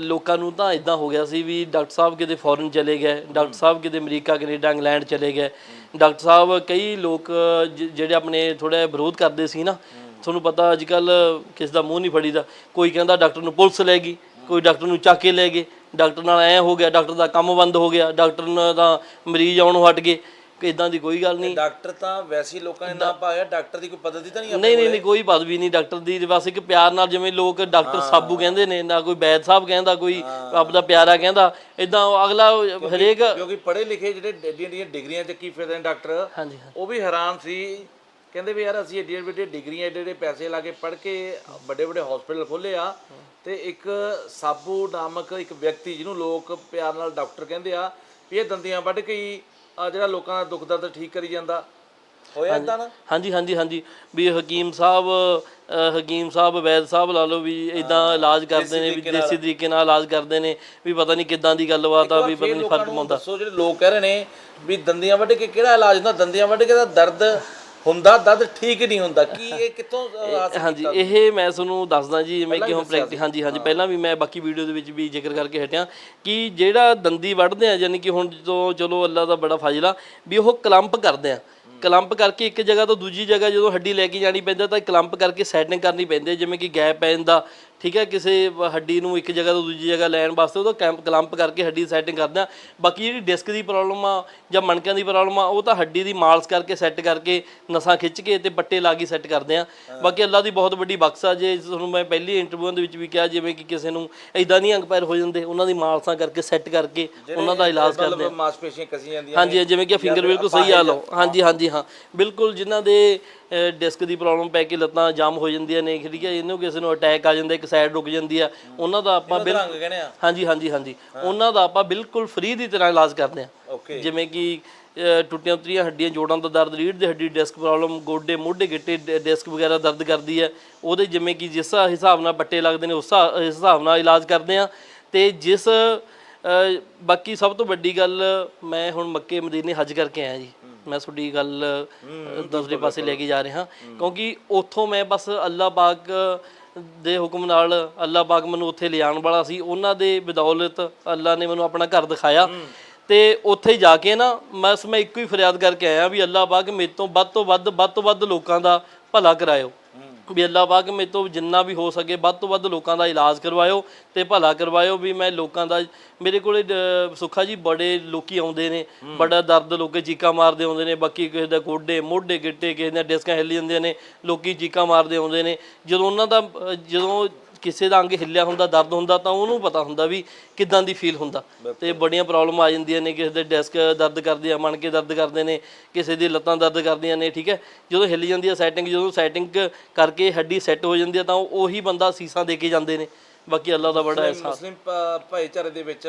ਲੋਕਾਂ ਨੂੰ ਤਾਂ ਇਦਾਂ ਹੋ ਗਿਆ ਸੀ ਵੀ ਡਾਕਟਰ ਸਾਹਿਬ ਕਿਤੇ ਫੋਰਨ ਚਲੇ ਗਏ। ਡਾਕਟਰ ਸਾਹਿਬ ਕਿਤੇ ਅਮਰੀਕਾ ਕੈਨੇਡਾ ਇੰਗਲੈਂਡ ਚਲੇ ਗਏ। ਡਾਕਟਰ ਸਾਹਿਬ ਕਈ ਲੋਕ ਜ- ਜਿਹੜੇ ਆਪਣੇ ਥੋੜਾ ਵਿਰੋਧ ਕਰਦੇ ਸੀ ਨਾ ਤੁਹਾਨੂੰ ਪਤਾ ਅੱਜ ਕੱਲ ਕਿਸ ਦਾ ਮੂੰਹ ਨਹੀਂ ਫੜੀਦਾ। ਕੋਈ ਕਹਿੰਦਾ ਡਾਕਟਰ ਨੂੰ ਪੁਲਿਸ ਲੈ ਗਈ ਕੋਈ ਡਾਕਟਰ ਨੂੰ ਚੱਕ ਕੇ ਲੈ ਗਏ। ਡਾਕਟਰ ਨਾਲ ਐ ਹੋ ਗਿਆ ਡਾਕਟਰ ਦਾ ਕੰਮ ਬੰਦ ਹੋ ਗਿਆ ਡਾਕਟਰ ਨਾਲ ਤਾਂ ਮਰੀਜ਼ ਆਉਣੋਂ ਹਟ ਗਏ ਕਿ ਇਦਾਂ ਦੀ ਕੋਈ ਗੱਲ ਨਹੀਂ। ਡਾਕਟਰ ਤਾਂ ਵੈਸੇ ਹੀ ਲੋਕਾਂ ਨੇ ਨਾ ਪਾਇਆ ਡਾਕਟਰ ਦੀ ਕੋਈ ਪਦਵੀ ਤਾਂ ਨਹੀਂ ਨਹੀਂ ਨਹੀਂ ਨਹੀਂ ਕੋਈ ਪਦਵੀ ਨਹੀਂ ਡਾਕਟਰ ਦੀ ਬਸ ਇੱਕ ਪਿਆਰ ਨਾਲ ਜਿਵੇਂ ਲੋਕ ਡਾਕਟਰ ਸਾਬੂ ਕਹਿੰਦੇ ਨੇ ਨਾ ਕੋਈ ਬੈਦ ਸਾਹਿਬ ਕਹਿੰਦਾ ਕੋਈ ਆਪਦਾ ਪਿਆਰਾ ਕਹਿੰਦਾ ਇਦਾਂ ਅਗਲਾ ਹਰੇਕ ਕਿਉਂਕਿ ਪੜ੍ਹੇ ਲਿਖੇ ਜਿਹੜੇ ਏਡੀਆਂ ਏਡੀਆਂ ਡਿਗਰੀਆਂ ਚੱਕੀ ਫਿਰਦੇ ਨੇ ਡਾਕਟਰ ਹਾਂਜੀ। ਉਹ ਵੀ ਹੈਰਾਨ ਸੀ ਕਹਿੰਦੇ ਵੀ ਯਾਰ ਅਸੀਂ ਏਡੀ ਏਡੀ ਡਿਗਰੀਆਂ ਏਡੇ ਏਡੇ ਪੈਸੇ ਲਾ ਕੇ ਪੜ੍ਹ ਕੇ ਵੱਡੇ ਵੱਡੇ ਹਸਪੀਟਲ ਖੋਲੇ ਆ ਤੇ ਇੱਕ ਸਾਬੂ ਨਾਮਕ ਇੱਕ ਵਿਅਕਤੀ ਜਿਹਨੂੰ ਲੋਕ ਪਿਆਰ ਨਾਲ ਡਾਕਟਰ ਕਹਿੰਦੇ ਆ ਵੀ ਇਹ ਦੰਦੀਆਂ ਵੱਢ ਕੇ ਹੀ ਆ ਜਿਹੜਾ ਲੋਕਾਂ ਦਾ ਦੁੱਖ ਦਰਦ ਠੀਕ ਕਰੀ ਜਾਂਦਾ। ਹੋਇਆ ਏਦਾਂ ਨਾ ਹਾਂਜੀ ਹਾਂਜੀ ਹਾਂਜੀ। ਵੀ ਹਕੀਮ ਸਾਹਿਬ ਅ, ਹਕੀਮ ਸਾਹਿਬ ਵੈਦ ਸਾਹਿਬ ਲਾ ਲਓ ਵੀ ਇਦਾਂ ਇਲਾਜ ਕਰਦੇ ਨੇ ਵੀ ਦੇਸੀ ਤਰੀਕੇ ਨਾਲ ਇਲਾਜ ਕਰਦੇ ਨੇ ਵੀ ਪਤਾ ਨਹੀਂ ਕਿੱਦਾਂ ਦੀ ਗੱਲਬਾਤ ਆ ਵੀ ਪਤਾ ਨਹੀਂ ਫ਼ਰਕ ਪਾਉਂਦਾ। ਦੱਸੋ ਜਿਹੜੇ ਲੋਕ ਕਹਿ ਰਹੇ ਨੇ ਵੀ ਦੰਦੀਆਂ ਵੱਢ ਕੇ ਕਿਹੜਾ ਇਲਾਜ ਹੁੰਦਾ? ਦੰਦੀਆਂ ਵੱਢ ਕੇ ਤਾਂ ਦਰਦ ਹੁੰਦਾ ਦਰਦ ਠੀਕ ਨਹੀਂ ਹੁੰਦਾ ਕੀ ਇਹ ਕਿੱਥੋਂ ਹਾਂਜੀ ਇਹ ਮੈਂ ਤੁਹਾਨੂੰ ਦੱਸਦਾ ਜੀ ਜਿਵੇਂ ਕਿ ਹੁਣ ਪ੍ਰੈਕਟਿਸ ਹਾਂਜੀ ਹਾਂਜੀ ਪਹਿਲਾਂ ਵੀ ਮੈਂ ਬਾਕੀ ਵੀਡੀਓ ਦੇ ਵਿੱਚ ਵੀ ਜ਼ਿਕਰ ਕਰਕੇ ਹਟਿਆ ਕਿ ਜਿਹੜਾ ਦੰਦੀ ਵੱਢਦੇ ਆ ਯਾਨੀ ਕਿ ਹੁਣ ਜਦੋਂ ਚਲੋ ਅੱਲਾ ਦਾ ਬੜਾ ਫਜ਼ਲਾ ਵੀ ਉਹ ਕਲੰਪ ਕਰਦੇ ਆ। ਕਲੰਪ ਕਰਕੇ ਇੱਕ ਜਗ੍ਹਾ ਤੋਂ ਦੂਜੀ ਜਗ੍ਹਾ ਜਦੋਂ ਹੱਡੀ ਲੈ ਕੇ ਜਾਣੀ ਪੈਂਦੀ ਤਾਂ ਕਲੰਪ ਕਰਕੇ ਸੈਟਿੰਗ ਕਰਨੀ ਪੈਂਦੀ ਹੈ ਜਿਵੇਂ ਕਿ ਗੈਪ ਪੈ ਜਾਂਦਾ ਠੀਕ ਹੈ ਕਿਸੇ ਹੱਡੀ ਨੂੰ ਇੱਕ ਜਗ੍ਹਾ ਤੋਂ ਦੂਜੀ ਜਗ੍ਹਾ ਲੈਣ ਵਾਸਤੇ ਉਹਦਾ ਕੈਂਪ ਕਲੰਪ ਕਰਕੇ ਹੱਡੀ ਸੈਟਿੰਗ ਕਰਦੇ ਆ। ਬਾਕੀ ਜਿਹੜੀ ਡਿਸਕ ਦੀ ਪ੍ਰੋਬਲਮ ਆ ਜਾਂ ਮਣਕਿਆਂ ਦੀ ਪ੍ਰੋਬਲਮ ਆ ਉਹ ਤਾਂ ਹੱਡੀ ਦੀ ਮਾਲਸ਼ ਕਰਕੇ ਸੈੱਟ ਕਰਕੇ ਨਸਾਂ ਖਿੱਚ ਕੇ ਤੇ ਪੱਟੇ ਲਾ ਕੇ ਸੈੱਟ ਕਰਦੇ ਆ। ਬਾਕੀ ਅੱਲਾ ਦੀ ਬਹੁਤ ਵੱਡੀ ਬਖਸ਼ਾ ਜੇ ਤੁਹਾਨੂੰ ਮੈਂ ਪਹਿਲੀ ਇੰਟਰਵਿਊ ਦੇ ਵਿੱਚ ਵੀ ਕਿਹਾ ਜਿਵੇਂ ਕਿ ਕਿਸੇ ਨੂੰ ਇਦਾਂ ਨਹੀਂ ਅੰਗ ਪੈਰ ਹੋ ਜਾਂਦੇ ਉਹਨਾਂ ਦੀ ਮਾਲਸ਼ਾਂ ਕਰਕੇ ਸੈੱਟ ਕਰਕੇ ਉਹਨਾਂ ਦਾ ਇਲਾਜ ਕਰਦੇ ਆ। ਮਤਲਬ ਮਾਸਪੇਸ਼ੀਆਂ ਕਸੀਆਂ ਜਾਂਦੀਆਂ ਹਾਂਜੀ ਜਿਵੇਂ ਕਿ ਫਿੰਗਰ ਬਿਲਕੁਲ ਸਹੀ ਆ ਲਓ। ਹਾਂਜੀ ਹਾਂਜੀ ਹਾਂ। ਬਿਲਕੁਲ ਜਿਨ੍ਹਾਂ ਦੇ ਡਿਸਕ ਦੀ ਪ੍ਰੋਬਲਮ ਪੈ ਕੇ ਲੱਤਾਂ ਜਾਮ ਹੋ ਜਾਂਦੀਆਂ ਨੇ ਠੀਕ ਹੈ ਇਹਨੂੰ ਕਿਸੇ ਨੂੰ ਅਟੈਕ ਆ ਜਾਂਦਾ ਇੱਕ ਸਾਈਡ ਰੁਕ ਜਾਂਦੀ ਆ ਉਹਨਾਂ ਦਾ ਆਪਾਂ ਬਿਲ- ਰੰਗ ਕਹਿੰਦੇ ਆ। ਹਾਂਜੀ ਹਾਂਜੀ ਹਾਂਜੀ। ਉਹਨਾਂ ਦਾ ਆਪਾਂ ਬਿਲਕੁਲ ਫ੍ਰੀ ਦੀ ਤਰ੍ਹਾਂ ਇਲਾਜ ਕਰਦੇ ਆ। ਜਿਵੇਂ ਕਿ ਟੁੱਟੀਆਂ ਉਤਰੀਆਂ ਹੱਡੀਆਂ ਜੋੜਾਂ ਦਾ ਦਰਦ ਰੀੜ੍ਹ ਦੀ ਹੱਡੀ ਡਿਸਕ ਪ੍ਰੋਬਲਮ ਗੋਡੇ ਮੋਢੇ ਗਿੱਟੇ ਡਿਸਕ ਵਗੈਰਾ ਦਰਦ ਕਰਦੀ ਹੈ ਉਹਦੇ ਜਿਵੇਂ ਕਿ ਜਿਸ ਹਿਸਾਬ ਨਾਲ ਬੱਟੇ ਲੱਗਦੇ ਨੇ ਉਸ ਹਿਸਾਬ ਨਾਲ ਇਲਾਜ ਕਰਦੇ ਆ। ਤੇ ਜਿਸ ਬਾਕੀ ਸਭ ਤੋਂ ਵੱਡੀ ਗੱਲ ਮੈਂ ਹੁਣ ਮੱਕੇ ਮਦੀਨੇ ਹੱਜ ਕਰਕੇ ਆਇਆ ਜੀ। ਮੈਂ ਤੁਹਾਡੀ ਗੱਲ ਦੂਸਰੇ ਪਾਸੇ ਲੈ ਕੇ ਜਾ ਰਿਹਾ। ਕਿਉਂਕਿ ਉੱਥੋਂ ਮੈਂ ਬਸ ਅੱਲਾਹ ਪਾਕ ਦੇ ਹੁਕਮ ਨਾਲ ਅੱਲਾਹ ਪਾਕ ਮੈਨੂੰ ਉੱਥੇ ਲਿਆਉਣ ਵਾਲਾ ਸੀ। ਉਹਨਾਂ ਦੇ ਬਦੌਲਤ ਅੱਲਾਹ ਨੇ ਮੈਨੂੰ ਆਪਣਾ ਘਰ ਦਿਖਾਇਆ। ਤੇ ਉੱਥੇ ਜਾ ਕੇ ਨਾ ਬਸ ਮੈਂ ਇੱਕੋ ਹੀ ਫਰਿਆਦ ਕਰਕੇ ਆਇਆ ਵੀ ਅੱਲਾਹ ਪਾਕ ਮੇਰੇ ਤੋਂ ਵੱਧ ਤੋਂ ਵੱਧ ਵੱਧ ਤੋਂ ਵੱਧ ਲੋਕਾਂ ਦਾ ਭਲਾ ਕਰਾਇਓ। ਵੀ ਅੱਲਾਹ ਪਾਕ ਮੇਰੇ ਤੋਂ ਜਿੰਨਾ ਵੀ ਹੋ ਸਕੇ ਵੱਧ ਤੋਂ ਵੱਧ ਲੋਕਾਂ ਦਾ ਇਲਾਜ ਕਰਵਾਇਓ ਤੇ ਭਲਾ ਕਰਵਾਇਓ ਵੀ ਮੈਂ ਲੋਕਾਂ ਦਾ ਮੇਰੇ ਕੋਲੇ ਅਹ, ਸੁੱਖਾ ਜੀ ਬੜੇ ਲੋਕੀ ਆਉਂਦੇ ਨੇ ਬੜਾ ਦਰਦ ਲੋਕੇ ਚੀਕਾਂ ਮਾਰਦੇ ਆਉਂਦੇ ਨੇ ਬਾਕੀ ਕਿਸੇ ਦਾ ਗੋਡੇ ਮੋਢੇ ਗਿੱਟੇ ਕਿਸੇ ਦੀਆਂ ਡਿਸਕਾਂ ਹਿੱਲ ਜਾਂਦੀਆਂ ਨੇ ਲੋਕੀ ਚੀਕਾਂ ਮਾਰਦੇ ਆਉਂਦੇ ਨੇ ਜਦੋਂ ਉਹਨਾਂ ਦਾ ਅਹ, ਜਦੋਂ ਕਿਸੇ ਦਾ ਅੰਗ ਹਿੱਲਿਆ ਹੁੰਦਾ ਦਰਦ ਹੁੰਦਾ ਤਾਂ ਉਹਨੂੰ ਪਤਾ ਹੁੰਦਾ ਵੀ ਕਿਦਾਂ ਦੀ ਫੀਲ ਹੁੰਦਾ। ਤੇ ਬੜੀਆਂ ਪ੍ਰੋਬਲਮ ਆ ਜਾਂਦੀਆਂ ਨੇ ਕਿਸੇ ਦੇ ਡਿਸਕ ਦਰਦ ਕਰਦੀ ਆ ਮਣ ਕੇ ਦਰਦ ਕਰਦੇ ਨੇ ਕਿਸੇ ਦੀ ਲੱਤਾਂ ਦਰਦ ਕਰਦੀਆਂ ਨੇ ਠੀਕ ਹੈ? ਜਦੋਂ ਹਿੱਲ ਜਾਂਦੀ ਆ ਸੈਟਿੰਗ ਜਦੋਂ ਸੈਟਿੰਗ ਕਰਕੇ ਹੱਡੀ ਸੈੱਟ ਹੋ ਜਾਂਦੀ ਆ ਤਾਂ ਉਹ- ਉਹੀ ਬੰਦਾ ਸੀਸਾਂ ਦੇ ਕੇ ਜਾਂਦੇ ਨੇ। ਬਾਕੀ ਅੱਲਾ ਦਾ ਬੜਾ ਐਸਾ ਮੁਸਲਿਮ ਭਾਈਚਾਰੇ ਦੇ ਵਿੱਚ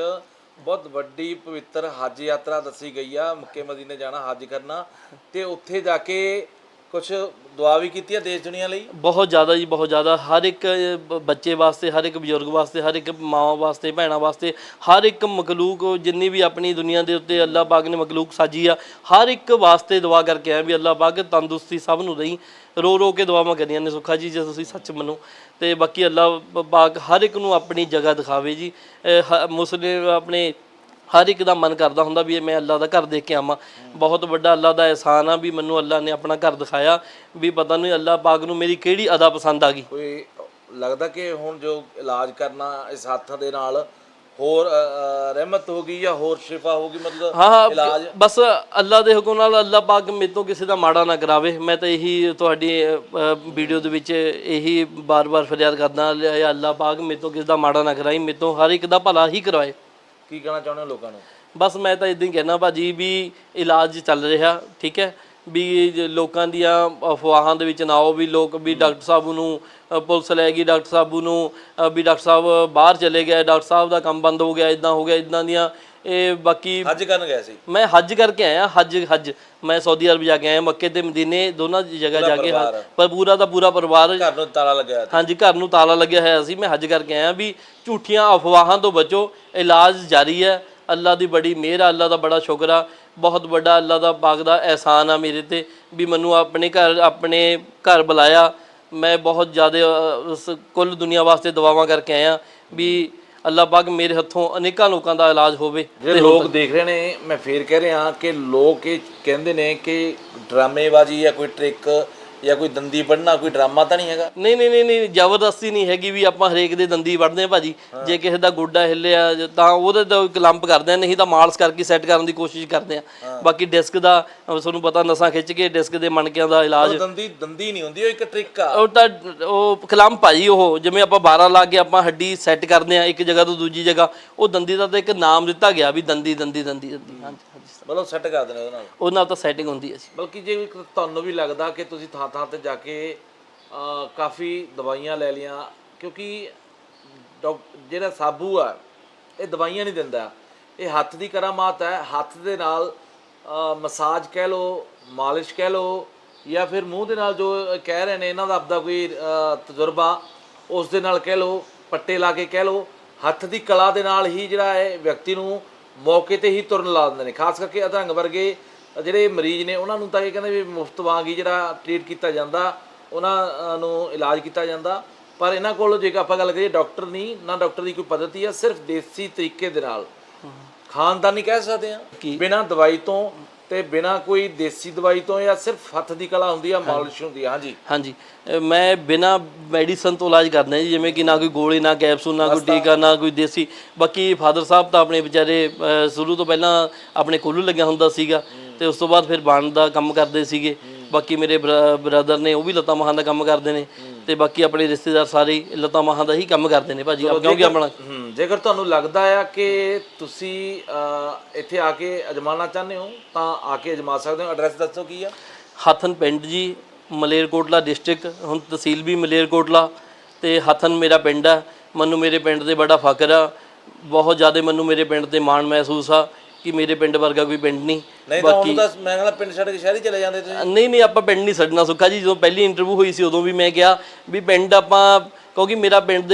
ਬਹੁਤ ਵੱਡੀ ਪਵਿੱਤਰ ਹੱਜ ਯਾਤਰਾ ਦੱਸੀ ਗਈ ਆ ਮੱਕੇ ਮਦੀਨੇ ਜਾਣਾ ਹੱਜ ਕਰਨਾ। ਤੇ ਉੱਥੇ ਜਾ ਕੇ ਕੁਝ ਦੁਆ ਵੀ ਕੀਤੀ ਹੈ ਦੇਸ਼ ਦੁਨੀਆ ਲਈ? ਬਹੁਤ ਜ਼ਿਆਦਾ ਜੀ ਬਹੁਤ ਜ਼ਿਆਦਾ। ਹਰ ਇੱਕ ਬ- ਬੱਚੇ ਵਾਸਤੇ ਹਰ ਇੱਕ ਬਜ਼ੁਰਗ ਵਾਸਤੇ ਹਰ ਇੱਕ ਮਾਂ ਵਾਸਤੇ ਭੈਣਾਂ ਵਾਸਤੇ ਹਰ ਇੱਕ ਮਖਲੂਕ ਜਿੰਨੀ ਵੀ ਆਪਣੀ ਦੁਨੀਆ ਦੇ ਉੱਤੇ ਅੱਲਾਹ ਪਾਕ ਨੇ ਮਖਲੂਕ ਸਾਜੀ ਆ ਹਰ ਇੱਕ ਵਾਸਤੇ ਦੁਆ ਕਰਕੇ ਆਇਆ ਵੀ ਅੱਲਾਹ ਪਾਕ ਤੰਦਰੁਸਤੀ ਸਭ ਨੂੰ ਦੇਈ। ਰੋ ਰੋ ਕੇ ਦੁਆਵਾਂ ਕਰੀਆਂ ਨੇ ਸੁੱਖਾ ਜੀ ਜੇ ਤੁਸੀਂ ਸੱਚ ਮੰਨੋ। ਤੇ ਬਾਕੀ ਅੱਲਾਹ ਪਾਕ ਹਰ ਇੱਕ ਨੂੰ ਆਪਣੀ ਜਗ੍ਹਾ ਦਿਖਾਵੇ ਜੀ। ਅਹ, ਹ- ਮੁਸਲਿਮ ਆਪਣੇ ਹਰ ਇੱਕ ਦਾ ਮਨ ਕਰਦਾ ਹੁੰਦਾ ਵੀ ਇਹ ਮੈਂ ਅੱਲਾ ਦਾ ਘਰ ਦੇਖ ਕੇ ਆਵਾਂ। ਬਹੁਤ ਵੱਡਾ ਅੱਲਾ ਦਾ ਅਹਿਸਾਨ ਆ ਵੀ ਮੈਨੂੰ ਅੱਲਾ ਨੇ ਆਪਣਾ ਘਰ ਦਿਖਾਇਆ ਵੀ ਪਤਾ ਨਹੀਂ ਅੱਲਾ ਪਾਕ ਨੂੰ ਮੇਰੀ ਕਿਹੜੀ ਅਦਾ ਪਸੰਦ ਆ ਗਈ। ਕੋਈ ਲੱਗਦਾ ਕਿ ਹੁਣ ਜੋ ਇਲਾਜ ਕਰਨਾ ਇਸ ਹੱਥ ਦੇ ਨਾਲ ਹੋਰ ਰਹਿਮਤ ਹੋ ਗਈ ਜਾਂ ਹੋਰ ਸ਼ਿਫਾ ਹੋਗੀ ਮਤਲਬ ਹਾਂ ਹਾਂ ਇਲਾਜ? ਬਸ ਅੱਲਾ ਦੇ ਹੁਕਮ ਨਾਲ ਅੱਲਾ ਪਾਕ ਮੇਰੇ ਤੋਂ ਕਿਸੇ ਦਾ ਮਾੜਾ ਨਾ ਕਰਾਵੇ। ਮੈਂ ਤਾਂ ਇਹੀ ਤੁਹਾਡੀ ਵੀਡੀਓ ਦੇ ਵਿੱਚ ਇਹੀ ਬਾਰ-ਬਾਰ ਫਰਿਆਦ ਕਰਦਾ ਅੱਲਾ ਪਾਕ ਮੇਰੇ ਤੋਂ ਕਿਸੇ ਦਾ ਮਾੜਾ ਨਾ ਕਰਾਈ ਮੇਰੇ ਤੋਂ ਹਰ ਇੱਕ ਦਾ ਭਲਾ ਹੀ ਕਰਵਾਏ। ਕੀ ਕਹਿਣਾ ਚਾਹੁੰਦੇ ਹੋ ਲੋਕਾਂ ਨੂੰ? ਬਸ ਮੈਂ ਤਾਂ ਇਦਾਂ ਹੀ ਕਹਿਣਾ ਭਾਜੀ ਵੀ ਇਲਾਜ ਚੱਲ ਰਿਹਾ ਠੀਕ ਹੈ? ਵੀ ਜੇ ਲੋਕਾਂ ਦੀਆਂ ਅਫਵਾਹਾਂ ਦੇ ਵਿੱਚ ਨਾ ਆਓ ਵੀ ਲੋਕ ਵੀ ਡਾਕਟਰ ਸਾਹਿਬ ਨੂੰ ਅ, ਪੁਲਿਸ ਲੈ ਗਈ ਡਾਕਟਰ ਸਾਹਿਬ ਨੂੰ ਅ, ਵੀ ਡਾਕਟਰ ਸਾਹਿਬ ਬਾਹਰ ਚਲੇ ਗਏ ਡਾਕਟਰ ਸਾਹਿਬ ਦਾ ਕੰਮ ਬੰਦ ਹੋ ਗਿਆ ਇਦਾਂ ਹੋ ਗਿਆ ਇਦਾਂ ਦੀਆਂ ਇਹ ਬਾਕੀ ਹੱਜ ਕਰਨ ਗਏ ਸੀ। ਮੈਂ ਹੱਜ ਕਰਕੇ ਆਇਆ ਹੱਜ ਹੱਜ। ਮੈਂ ਸਾਊਦੀ ਅਰਬ ਜਾ ਕੇ ਆਇਆ ਮੱਕੇ ਤੇ ਮਦੀਨੇ ਦੋਨਾਂ ਜਗ੍ਹਾ ਜਾ ਕੇ ਹਾਂ, ਪਰ ਪੂਰਾ ਦਾ ਪੂਰਾ ਪਰਿਵਾਰ ਘਰ ਨੂੰ ਤਾਲਾ ਲੱਗਿਆ ਹਾਂਜੀ ਘਰ ਨੂੰ ਤਾਲਾ ਲੱਗਿਆ ਹੋਇਆ ਸੀ। ਮੈਂ ਹੱਜ ਕਰਕੇ ਆਇਆ ਵੀ ਝੂਠੀਆਂ ਅਫਵਾਹਾਂ ਤੋਂ ਬਚੋ ਇਲਾਜ ਜਾਰੀ ਹੈ। ਅੱਲਾ ਦੀ ਬੜੀ ਮਿਹਰ ਆ ਅੱਲਾ ਦਾ ਬੜਾ ਸ਼ੁਕਰ ਆ। ਬਹੁਤ ਵੱਡਾ ਅੱਲਾ ਦਾ ਪਾਕ ਦਾ ਅਹਿਸਾਨ ਆ ਮੇਰੇ ਤੇ ਵੀ ਮੈਨੂੰ ਆਪਣੇ ਘਰ ਆਪਣੇ ਘਰ ਬੁਲਾਇਆ। ਮੈਂ ਬਹੁਤ ਜ਼ਿਆਦਾ ਅ, ਉਸ ਕੁੱਲ ਦੁਨੀਆ ਵਾਸਤੇ ਦੁਆਵਾਂ ਕਰਕੇ ਆਇਆ ਵੀ ਅੱਲਾ ਪਾਕ ਮੇਰੇ ਹੱਥੋਂ ਅਨੇਕਾਂ ਲੋਕਾਂ ਦਾ ਇਲਾਜ ਹੋਵੇ ਜਿਹੜੇ ਲੋਕ ਦੇਖ ਰਹੇ ਨੇ ਮੈਂ ਫੇਰ ਕਹਿ ਰਿਹਾ ਕਿ ਲੋਕ ਇਹ ਕਹਿੰਦੇ ਨੇ ਕਿ ਡਰਾਮੇਬਾਜ਼ੀ ਜਾਂ ਕੋਈ ਟ੍ਰਿਕ ਜਾਂ ਕੋਈ ਦੰਦੀ ਵੱਢਣਾ ਕੋਈ ਡਰਾਮਾ ਤਾਂ ਨਹੀਂ ਹੈਗਾ? ਨਹੀਂ ਨਹੀਂ ਨਹੀਂ ਨਹੀਂ ਜ਼ਬਰਦਸਤੀ ਨਹੀਂ ਹੈਗੀ ਵੀ ਆਪਾਂ ਹਰੇਕ ਦੇ ਦੰਦੀ ਵੜਦੇ ਆ ਭਾਜੀ। ਜੇ ਕਿਸੇ ਦਾ ਗੋਡਾ ਹਿੱਲਿਆ ਜ- ਤਾਂ ਉਹਦੇ ਤੋਂ ਇੱਕ ਲੰਪ ਕਰਦੇ ਆ ਨਹੀਂ ਤਾਂ ਮਾਲਸ਼ ਕਰਕੇ ਸੈੱਟ ਕਰਨ ਦੀ ਕੋਸ਼ਿਸ਼ ਕਰਦੇ ਆ ਬਾਕੀ ਡਿਸਕ ਦਾ ਅਹ ਤੁਹਾਨੂੰ ਪਤਾ ਨਸਾਂ ਖਿੱਚ ਕੇ ਡਿਸਕ ਦੇ ਮਣਕਿਆਂ ਦਾ ਇਲਾਜ ਉਹ ਦੰਦੀ ਦੰਦੀ ਨਹੀਂ ਹੁੰਦੀ ਉਹ ਇੱਕ ਟ੍ਰਿਕ ਆ। ਉਹ ਤਾਂ ਉਹ ਕਲੰਪ ਆ ਜੀ ਉਹ ਜਿਵੇਂ ਆਪਾਂ 12 ਲਾ ਕੇ ਆਪਾਂ ਹੱਡੀ ਸੈੱਟ ਕਰਦੇ ਆ ਇੱਕ ਜਗ੍ਹਾ ਤੋਂ ਦੂਜੀ ਜਗ੍ਹਾ ਉਹ ਦੰਦੀ ਦਾ ਤਾਂ ਇੱਕ ਨਾਮ ਦਿੱਤਾ ਗਿਆ ਵੀ ਦੰਦੀ ਦੰਦੀ ਦੰਦੀ ਦੰਦੀ। ਹਾਂਜੀ ਹਾਂਜੀ ਮਤਲਬ ਸੈੱਟ ਕਰ ਦੇਣੇ ਉਹਦੇ ਨਾਲ। ਉਹਦੇ ਨਾਲ ਤਾਂ ਸੈਟਿੰਗ ਹੁੰਦੀ ਹੈ ਜੀ। ਬਲਕਿ ਜੇ ਤੁਹਾਨੂੰ ਵੀ ਲੱਗਦਾ ਕਿ ਤੁਸੀਂ ਥਾਂ ਥਾਂ ਤੇ ਜਾ ਕੇ ਅਹ, ਕਾਫੀ ਦਵਾਈਆਂ ਲੈ ਲੀਆਂ ਕਿਉਂਕਿ ਡਾਕ- ਜਿਹੜਾ ਸਾਬੂ ਆ ਇਹ ਦਵਾਈਆਂ ਨਹੀਂ ਦਿੰਦਾ। ਇਹ ਹੱਥ ਦੀ ਕਰਾਮਾਤ ਹੈ ਹੱਥ ਦੇ ਨਾਲ ਅਹ, ਮਸਾਜ ਕਹਿ ਲੋ ਮਾਲਿਸ਼ ਕਹਿ ਲੋ ਜਾਂ ਫਿਰ ਮੂੰਹ ਦੇ ਨਾਲ ਜੋ ਕਹਿ ਰਹੇ ਨੇ ਇਹਨਾਂ ਦਾ ਆਪਦਾ ਕੋਈ ਅਹ, ਤਜਰਬਾ ਉਸ ਦੇ ਨਾਲ ਕਹਿ ਲੋ ਪੱਟੇ ਲਾ ਕੇ ਕਹਿ ਲੋ ਹੱਥ ਦੀ ਕਲਾ ਦੇ ਨਾਲ ਹੀ ਜਿਹੜਾ ਹੈ ਵਿਅਕਤੀ ਨੂੰ ਮੌਕੇ ਤੇ ਹੀ ਤੁਰਨ ਲਾ ਦਿੰਦੇ ਨੇ। ਖਾਸ ਕਰਕੇ ਅਧਰੰਗ ਵਰਗੇ ਜਿਹੜੇ ਮਰੀਜ਼ ਨੇ ਉਹਨਾਂ ਨੂੰ ਤਾਂ ਇਹ ਕਹਿੰਦੇ ਵੀ ਮੁਫਤ ਵਾਂਗ ਹੀ ਜਿਹੜਾ ਟ੍ਰੀਟ ਕੀਤਾ ਜਾਂਦਾ ਉਹਨਾਂ ਨੂੰ ਇਲਾਜ ਕੀਤਾ ਜਾਂਦਾ। ਪਰ ਇਹਨਾਂ ਕੋਲ ਜੇ ਆਪਾਂ ਗੱਲ ਕਰੀਏ ਡਾਕਟਰ ਨਹੀਂ ਨਾ ਡਾਕਟਰ ਦੀ ਕੋਈ ਪद्धਤੀ ਆ ਸਿਰਫ ਦੇਸੀ ਤਰੀਕੇ ਦੇ ਨਾਲ। ਖਾਨਦਾਨੀ ਕਹਿ ਸਕਦੇ ਆ ਬਿਨਾਂ ਦਵਾਈ ਤੋਂ ਤੇ ਬਿਨਾਂ ਕੋਈ ਦੇਸੀ ਦਵਾਈ ਤੋਂ ਜਾਂ ਸਿਰਫ ਹੱਥ ਦੀ ਕਲਾ ਹੁੰਦੀ ਆ ਮਾਲਿਸ਼ ਹੁੰਦੀ ਆ ਹਾਂਜੀ। ਹਾਂਜੀ। ਮੈਂ ਬਿਨਾ ਮੈਡੀਸਨ ਤੋਂ ਇਲਾਜ ਕਰਦਾ ਜੀ ਜਿਵੇਂ ਕਿ ਨਾ ਕੋਈ ਗੋਲੀ ਨਾ ਕੈਪਸੂਲ ਨਾ ਕੋਈ ਟੀਕਾ ਨਾ ਕੋਈ ਦੇਸੀ। ਬਾਕੀ ਫਾਦਰ ਸਾਹਿਬ ਤਾਂ ਆਪਣੇ ਵਿਚਾਰੇ ਸ਼ੁਰੂ ਤੋਂ ਪਹਿਲਾਂ ਆਪਣੇ ਕੋਲੂ ਲੱਗਿਆ ਹੁੰਦਾ ਸੀਗਾ ਤੇ ਉਸ ਤੋਂ ਬਾਅਦ ਫਿਰ ਬਾਣ ਦਾ ਕੰਮ ਕਰਦੇ ਸੀਗੇ। ਬਾਕੀ ਮੇਰੇ ਬ੍ਰਦਰ ਨੇ ਉਹ ਵੀ ਲੱਤਾਂ ਮਹਾਂ ਦਾ ਕੰਮ ਕਰਦੇ ਨੇ ਤੇ ਬਾਕੀ ਆਪਣੇ ਰਿਸ਼ਤੇਦਾਰ ਸਾਰੇ ਲੱਤਾਂ ਮਹਾਂ ਦਾ ਹੀ ਕੰਮ ਕਰਦੇ ਨੇ ਭਾਜੀ ਕਿਉਂਕਿ ਆਪਣਾ ਜੇਕਰ ਤੁਹਾਨੂੰ ਲੱਗਦਾ ਆ ਕਿ ਤੁਸੀਂ ਅ, ਇੱਥੇ ਆ ਕੇ ਅਜਮਾਉਣਾ ਚਾਹੁੰਦੇ ਹੋ ਤਾਂ ਆ ਕੇ ਅਜਮਾ ਸਕਦੇ ਹੋ। ਐਡਰੈਸ ਦੱਸੋ ਕੀ ਆ? ਹਥਨ ਪਿੰਡ ਜੀ ਮਲੇਰਕੋਟਲਾ ਡਿਸਟ੍ਰਿਕਟ ਹੁਣ ਤਹਿਸੀਲ ਵੀ ਮਲੇਰਕੋਟਲਾ ਤੇ ਹਥਨ ਮੇਰਾ ਪਿੰਡ ਆ। ਮੈਨੂੰ ਮੇਰੇ ਪਿੰਡ ਤੇ ਬੜਾ ਫਖਰ ਆ। ਬਹੁਤ ਜ਼ਿਆਦਾ ਮੈਨੂੰ ਮੇਰੇ ਪਿੰਡ ਤੇ ਮਾਣ ਮਹਿਸੂਸ ਆ ਕਿ ਮੇਰੇ ਪਿੰਡ ਵਰਗਾ ਕੋਈ ਪਿੰਡ ਨਹੀਂ। ਨਹੀਂ ਤਾਂ ਹੁਣ ਤਾਂ ਮੈਂ ਕਹਿੰਦਾ ਪਿੰਡ ਛੱਡ ਕੇ ਸ਼ਹਿਰ ਹੀ ਚਲੇ ਜਾਂਦੇ ਤੁਸੀਂ। ਨਹੀਂ ਨਹੀਂ ਆਪਾਂ ਪਿੰਡ ਨਹੀਂ ਛੱਡਣਾ ਸੁੱਖਾ ਜੀ। ਜਦੋਂ ਪਹਿਲੀ ਇੰਟਰਵਿਊ ਹੋਈ ਸੀ ਉਦੋਂ ਵੀ ਮੈਂ ਕਿਹਾ ਵੀ ਪਿੰਡ ਆਪਾਂ ਕਿਉਂਕਿ ਮੇਰਾ ਪਿੰਡ ਦੇ